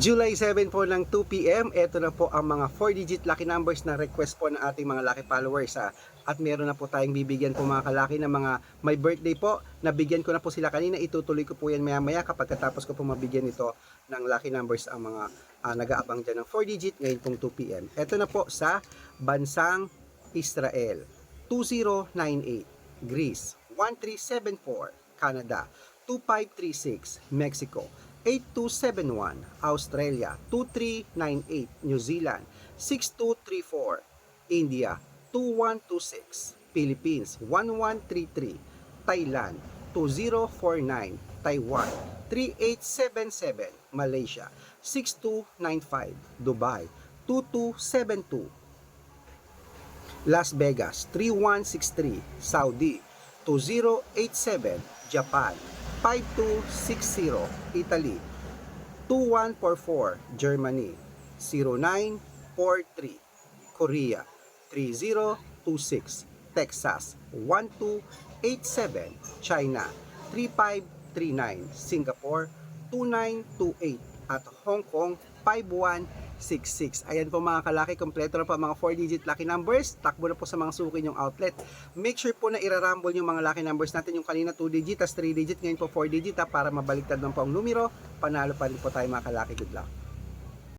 July 7 po ng 2pm, ito na po ang mga 4-digit lucky numbers na request po ng ating mga lucky followers. Ha. At meron na po tayong bibigyan po mga kalaki ng mga may birthday po. Nabigyan ko na po sila kanina, itutuloy ko po yan maya maya kapag katapos ko po mabigyan ito ng lucky numbers ang mga ah, nag-aabang dyan ng 4-digit ngayon pong 2pm. Ito na po sa bansang Israel, 2098, Greece, 1374, Canada, 2536, Mexico, 8271 Australia. 2398 New Zealand. 6234 India. 2126 Philippines. 1133 Thailand. 2049 Taiwan. 3877 Malaysia. 6295 Dubai. 2272 Las Vegas. 3163 Saudi. 2087 Japan 5260 Italy. 2144 Germany. 0943 Korea. 3026 Texas. 1287 China. 3539 Singapore. 2928 at Hong Kong 5166. Ayan po mga kalaki, kompleto na po mga 4-digit lucky numbers. Takbo na po sa mga suki yung outlet. Make sure po na irarumble yung mga lucky numbers natin. Yung kanina 2-digit, tas 3-digit, ngayon po 4-digit ha, para mabaliktad man po ang numero. Panalo pa rin po tayo mga kalaki. Good luck.